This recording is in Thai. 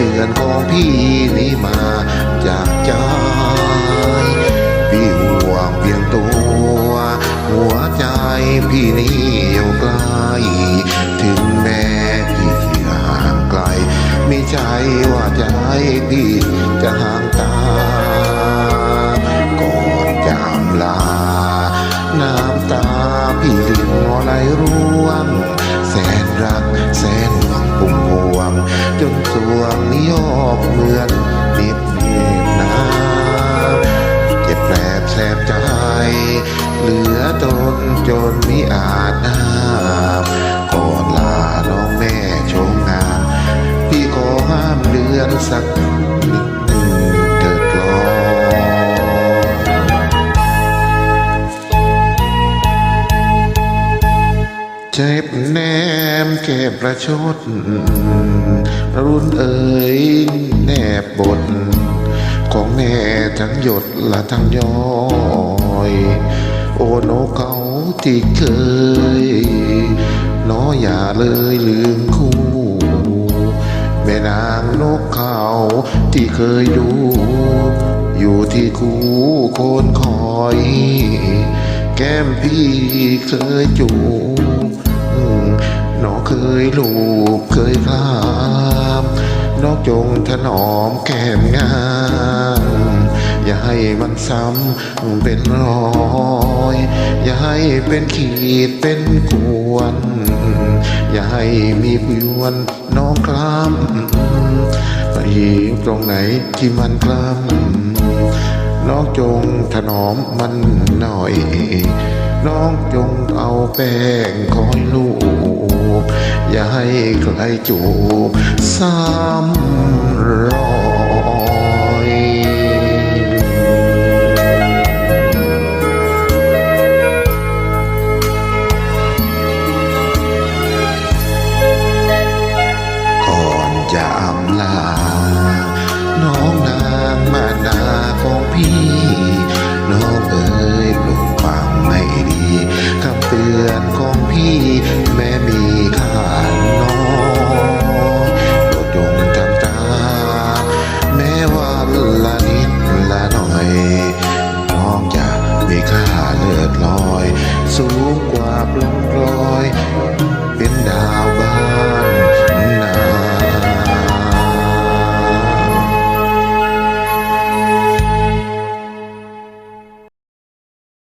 เตือนของพี่นี้มาจากใจพี่ห่วงเพียงตัว หัวใจพี่นี่อยู่ไกล ถึงแม้พี่ที่ห่างไกล ไม่ใช่ว่าใจพี่จะห่างตา ก่อนจะอำลา น้ำตาพี่ลินไหลร่วง แสนรัก จนสวงนิยอบเหมือนเน็บเน็บน้ำเจ็บแปลบแสบใจ เหลือตนจนมิอาจนามก่อนลาน้องแม่ชมงามพี่ขอห้ามเดือนสัก เจ็บแนมแก้มประชด รุ่นเอ๋ยแนบบท ของแม่ทั้งหยดและทั้งย้อย โอ้โนเขาที่เคย น้ออย่าเลยลืมคู่ แม่นางนกเขาที่เคยดู อยู่ที่คูโคนคอย แก้มพี่เคยจูบ เคยลูบเคยคลามนอกจงถนอมแก้มงามอย่าให้มันซ้ำเป็นรอย อย่าให้เป็นขีดเป็นกวน อย่าให้มีพยวนน้องคล้ำไปตรงไหนที่มันคล้ำน้องจงถนอมมันหน่อย น้องจงเอาแป้งคอยลูบ อย่าให้ใครจูบซ้ำรอยก่อนจะอำลา น้องนางมานาของพี่